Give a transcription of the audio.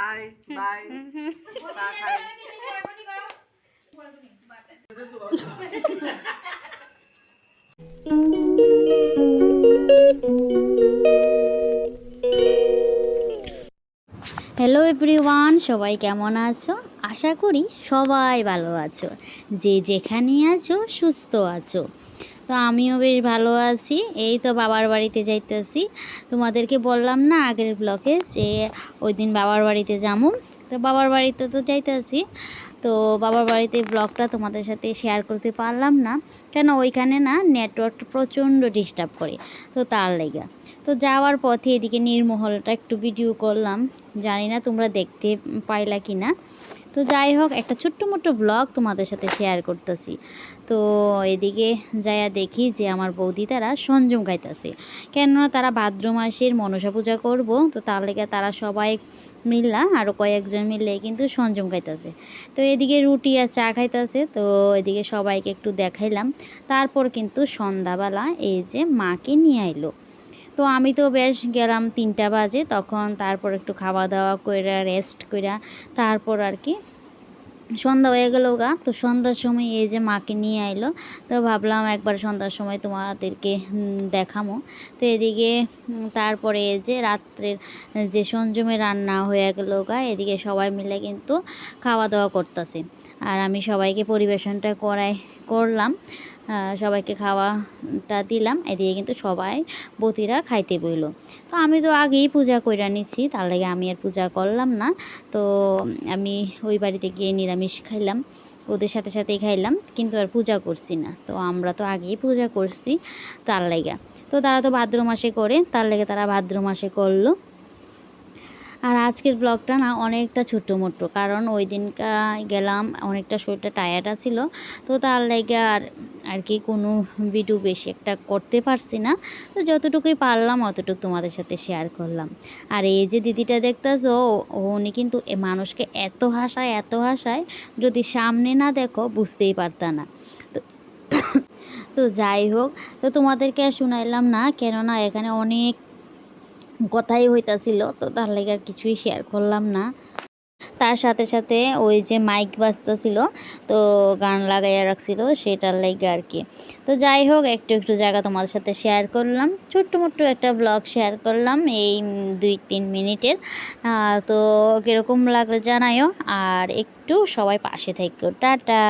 চা খাই hello everyone সবাই কেমন আছো? আশা করি সবাই ভালো আছো। যে যেখানে আছো, সুস্থ আছো। তো আমিও বেশ ভালো আছি। এই তো বাবার বাড়িতে যাইতেছি। তোমাদেরকে বললাম না আগের ব্লকে যে ওই দিন বাবার বাড়িতে যাব তো বাবার বাড়িতে তো যাইতেছি। তো বাবার বাড়িতে ব্লগটা তোমাদের সাথে শেয়ার করতে পারলাম না। কেন ওইখানে না নেটওয়ার্ক প্রচণ্ড ডিস্টার্ব করে। তো তার লেগে। তো যাওয়ার পথে এদিকে নির্মহলটা একটু ভিডিও করলাম। জানি না তোমরা দেখতে পাইলা কি না তো যাই হোক, একটা ছোট্ট মোট্ট ব্লগ তোমাদের সাথে শেয়ার করতেছি। তো এদিকে যাইয়া দেখি যে আমার বৌদি তারা সঞ্জম গাইতেছে। কেননা তারা ভাদ্র মাসের মনসা পূজা করব, তো তার লেগে তারা সবাই মিললা আরও কয়েকজন মিললে কিন্তু সঞ্জম খাইতেছে তো এদিকে রুটি আর চা খাইতেছে, তো এদিকে সবাইকে একটু দেখাইলাম। তারপর কিন্তু সন্ধ্যাবেলা এই যে মাকে নিয়ে আইলো। তো আমি তো বেশ গেলাম তিনটা বাজে, তখন তারপর একটু খাওয়া দাওয়া কইরা রেস্ট কইরা তারপর আর কি সন্ধ্যা হয়ে গেল গা। তো সন্ধ্যার সময় এই যে মাকে নিয়ে আইলো, তো ভাবলাম একবার সন্ধ্যার সময় তোমাদেরকে দেখামো। তো এদিকে তারপরে এই যে রাত্রের, যে সঞ্জমে রান্না হয়ে গেল গা, এদিকে সবাই মিলে কিন্তু খাওয়া দাওয়া করতেছে। আর আমি সবাইকে পরিবেশনটা করাই, করলাম। সবাইকে খাওয়াটা দিলাম। এদিকে কিন্তু সবাই বতিরা খাইতে বইল। তো আমি তো আগেই পূজা কইরা নিছি, তার লাগে আমি আর পূজা করলাম না। তো আমি ওই বাড়িতে গিয়ে নিরামিষ খাইলাম, ওদের সাথে সাথেই খাইলাম, কিন্তু আর পূজা করছি না। তো আমরা তো আগেই পূজা করছি তার লেগে। তো তারা তো ভাদ্র মাসে করে, তার লেগে তারা ভাদ্র মাসে করল। আর আজকের ব্লগটা না অনেকটা ছোটো মোটো কারণ ওই দিনকা গেলাম, অনেকটা শরীরটা টায়ার্ড ছিল, তো তার লেগে আর আর কি কোনো ভিডিও বেশি একটা করতে পারছি না, তো যতটুকুই পারলাম অতটুকু তোমাদের সাথে শেয়ার করলাম। আর এই যে দিদিটা দেখতেছো, উনি কিন্তু মানুষকে এত হাসায় এত হাসায়, যদি সামনে না দেখো বুঝতেই পারতা না। তো তো যাই হোক, তো তোমাদেরকে আর শুনাইলাম না, কেননা এখানে অনেক কথাই হইতাছিল, তো তার লাগে আর কিছুই শেয়ার করলাম না। তার সাথে সাথে ওই যে মাইক বাজতেছিল, তো গান লাগাইয়া রাখছিল, সেটার লাগে আর কি। তো যাই হোক, একটু একটু জায়গা তোমাদের সাথে শেয়ার করলাম। ছোট্ট মোট্ট একটা ব্লগ শেয়ার করলাম এই দুই তিন মিনিটের। তো কীরকম লাগলে জানাইও, আর একটু সবাই পাশে থেকো। টাটা!